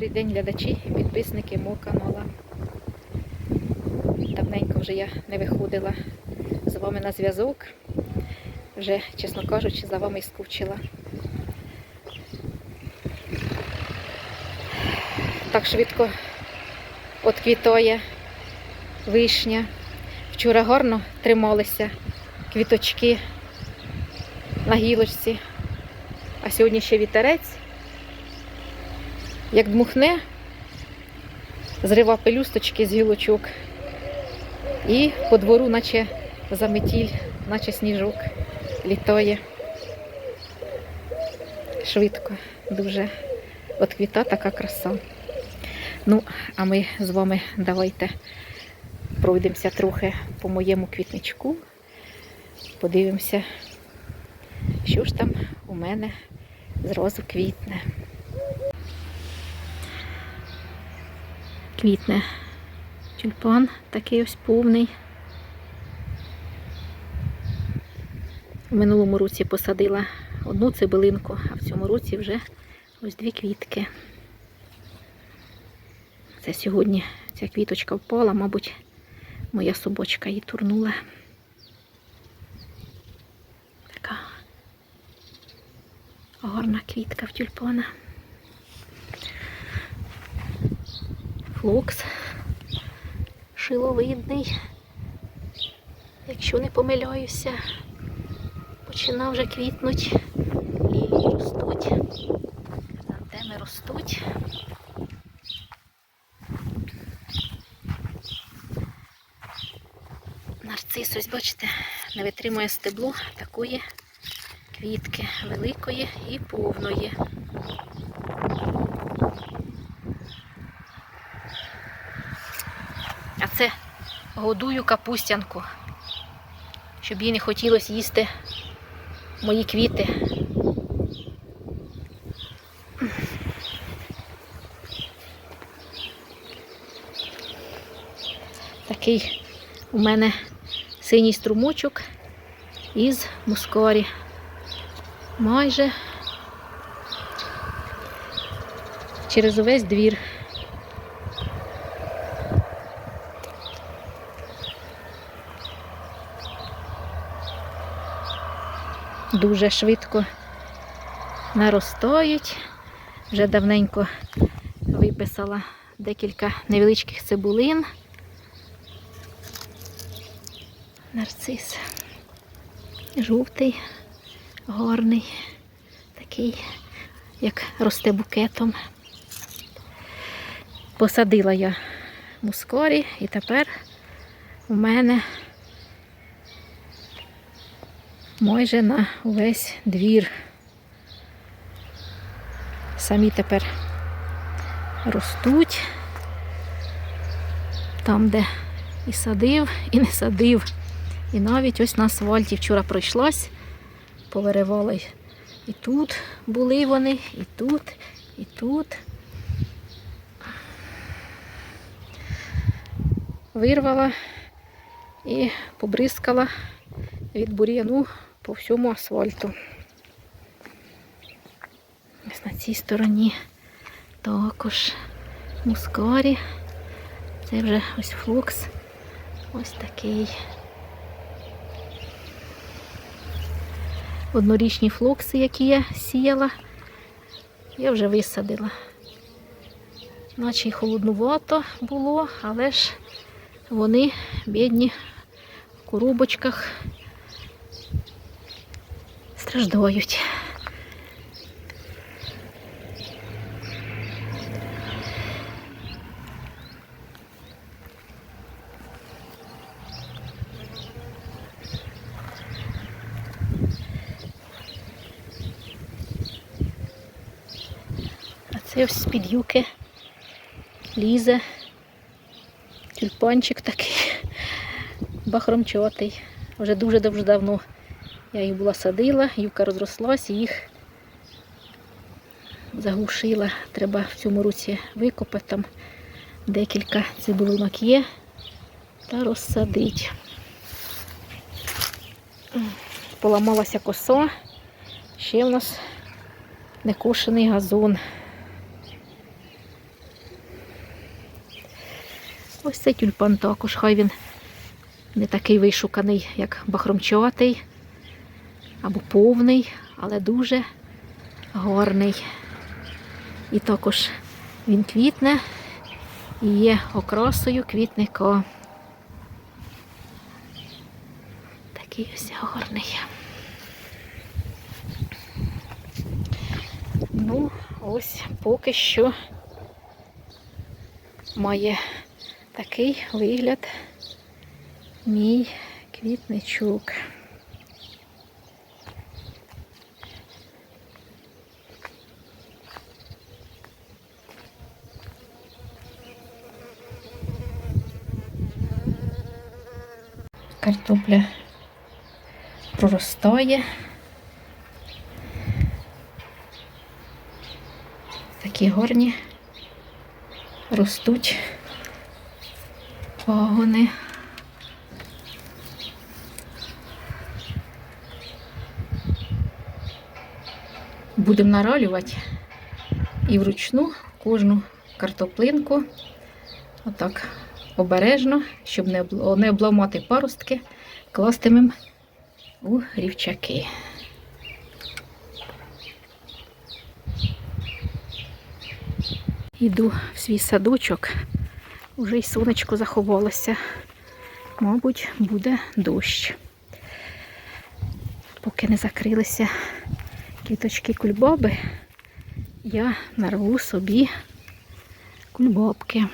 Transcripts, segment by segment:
Добрий день, глядачі підписники мого каналу. Давненько вже я не виходила з вами на зв'язок. Вже, чесно кажучи, за вами скучила. Так швидко отквітає вишня. Вчора гарно трималися квіточки на гілочці, а сьогодні ще вітерець. Як дмухне, зрива пелюсточки з гілочок. І по двору, наче заметіль, наче сніжок літає. Швидко, дуже. От квіта така краса. Ну, а ми з вами давайте пройдемося трохи по моєму квітничку. Подивимося, що ж там у мене зразу квітне. Квітне. Тюльпан такий ось повний. В минулому році посадила одну цибулинку, а в цьому році вже ось дві квітки. Це сьогодні ця квіточка впала, мабуть, моя собачка її турнула. Така гарна квітка в тюльпана. Флокс шиловидний, якщо не помиляюся, починав вже квітнуть і ростуть. Хризантеми ростуть. Нарцис, ось бачите, не витримує стебло такої квітки великої і повної. А це годую капустянку, щоб їй не хотілося їсти мої квіти. Такий у мене синій струмочок із мускарі. Майже через увесь двір. Дуже швидко наростають. Вже давненько виписала декілька невеличких цибулин. Нарцис жовтий, гарний, такий, як росте букетом. Посадила я мускорі і тепер у мене майже на весь двір. Самі тепер ростуть там, де і садив, і не садив. І навіть ось на асфальті вчора пройшлась, повиривала і тут були вони, і тут, і тут. Вирвала і побризкала від бур'яну по всьому асфальту. Ось на цій стороні також мускарі. Це вже ось флокс. Ось такий. Однорічні флокси, які я сіяла, я вже висадила. Наче й холоднувато було, але ж вони бідні в коробочках страждають. А це ось з-під юки лізе тюльпанчик такий бахромчатий. Вже дуже дуже давно я їх була садила, юка розрослась, їх заглушила. Треба в цьому році викопати там декілька цибулинок є та розсадити. Поламалася коса, ще в нас некошений газон. Ось цей тюльпан також, хай він не такий вишуканий, як бахромчатий або повний, але дуже гарний. І також він квітне і є окрасою квітника. Такий ось гарний. Ну, ось поки що має такий вигляд мій квітничок. Картопля проростає. Такі горні ростуть пагони. Будемо наралювати і вручну кожну картоплинку, отак обережно, щоб не обламати паростки, кластимем у рівчаки. Іду в свій садочок, уже й сонечко заховалося. Мабуть, буде дощ. Поки не закрилися квіточки кульбаби, я нарву собі кульбабки.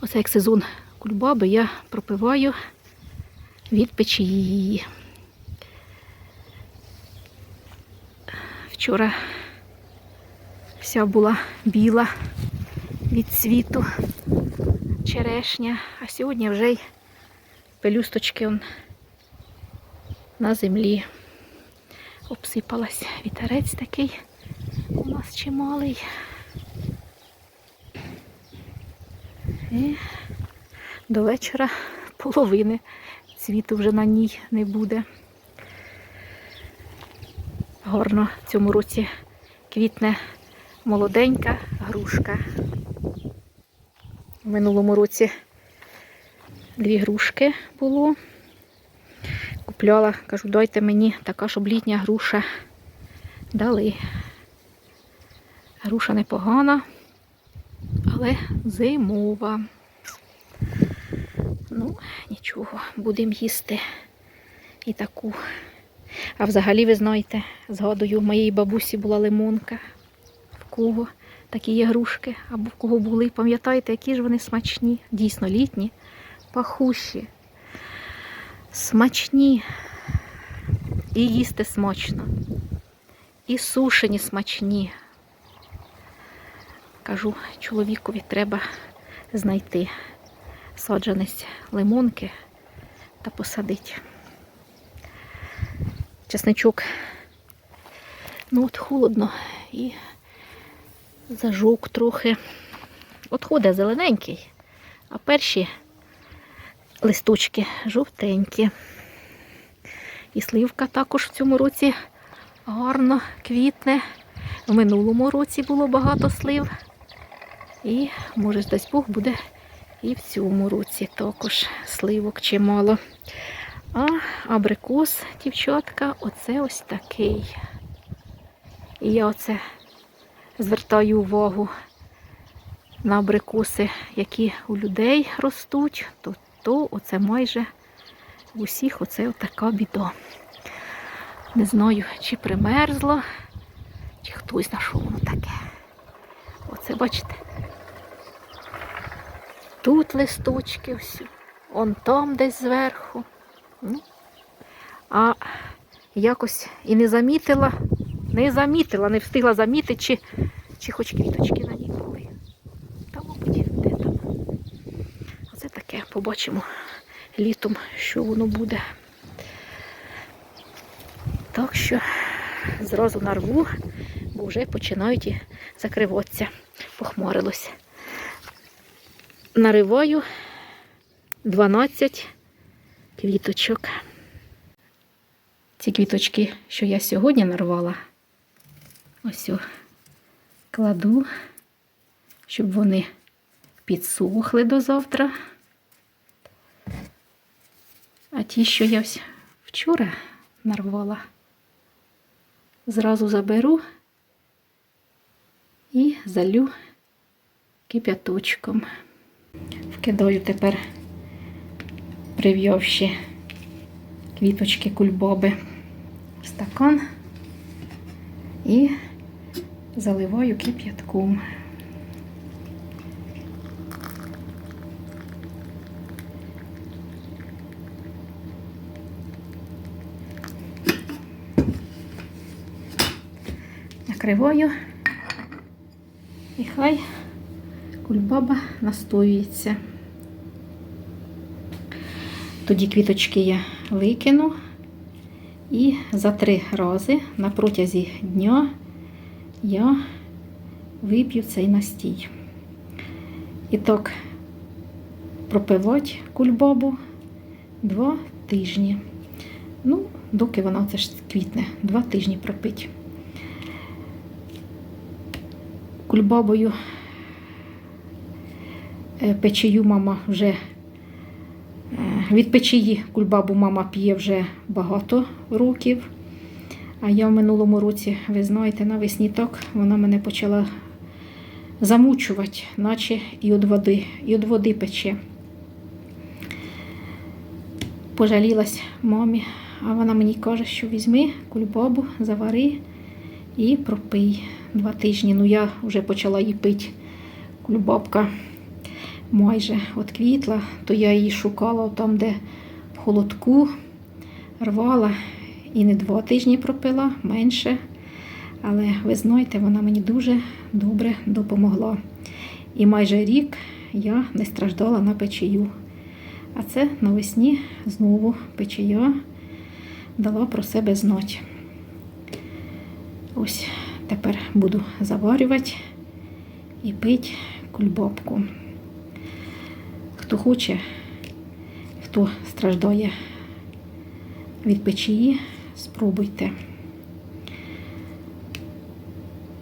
Оце як сезон кульбаби, я пропиваю від печії. Вчора вся була біла від цвіту черешня, а сьогодні вже й пелюсточки он на землі обсипалась. Вітерець такий у нас чималий. І до вечора половини цвіту вже на ній не буде. Гарно в цьому році квітне молоденька грушка. В минулому році дві грушки було. Купляла, кажу, дайте мені така, щоб літня груша. Дали. Груша непогана, але зимова. Ну, нічого, будемо їсти і таку. А взагалі, ви знаєте, згадую, в моєї бабусі була лимонка. В кого такі є грушки, або в кого були. Пам'ятаєте, які ж вони смачні, дійсно літні, пахущі, смачні. І їсти смачно. І сушені смачні. Кажу, чоловікові треба знайти саджанець лимонки та посадити. Чесничок. Ну от холодно і зажовк трохи. От ходить зелененький, а перші листочки жовтенькі. І сливка також в цьому році гарно квітне. В минулому році було багато слив. І, може, дасть Бог, буде і в цьому році також сливок чимало. А абрикос, дівчатка, оце ось такий. І я оце звертаю увагу на абрикоси, які у людей ростуть, то, то оце майже в усіх оце така біда. Не знаю, чи примерзло, чи хтось знайшов воно таке. Оце, бачите, тут листочки ось, он там десь зверху. Ну, а якось і не замітила, не замітила, не встигла замітити, чи, чи хоч квіточки на ній були. Та, мабуть, де там. Оце таке, побачимо літом, що воно буде. Так що зразу нарву, бо вже починають закриватися, похмарилось. Нариваю 12 квіточок. Ці квіточки, що я сьогодні нарвала, ось кладу, щоб вони підсохли до завтра. А ті, що я ось вчора нарвала, зразу заберу і залю кип'яточком. Вкидаю тепер, прив'явши квіточки кульбоби в стакан і заливаю кип'ятком. Накриваю і хай кульбаба настоюється. Тоді квіточки я викину і за три рази на протязі дня я вип'ю цей настій. І так пропивати кульбабу два тижні. Ну, доки вона це ж квітне, два тижні пропить. Кульбабою печію мама вже е, від печії кульбабу мама п'є вже багато років. А я в минулому році, ви знаєте, навесні так вона мене почала замучувати, наче і від води, і від води пече. Пожалілась мамі, а вона мені каже, що візьми кульбабу, завари і пропий два тижні. Ну, я вже почала її пити. Кульбабка майже отквітла, то я її шукала там, де в холодку, рвала і не два тижні пропила, менше. Але ви знаєте, вона мені дуже добре допомогла. І майже рік я не страждала на печію. А це навесні знову печія дала про себе знати. Ось тепер буду заварювати і пити кульбабку. Хто хоче, хто страждає від печії, спробуйте.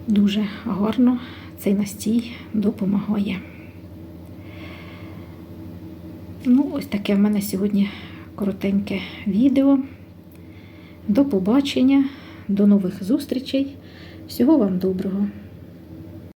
Дуже гарно цей настій допомагає. Ну, ось таке в мене сьогодні коротеньке відео. До побачення, до нових зустрічей. Всього вам доброго!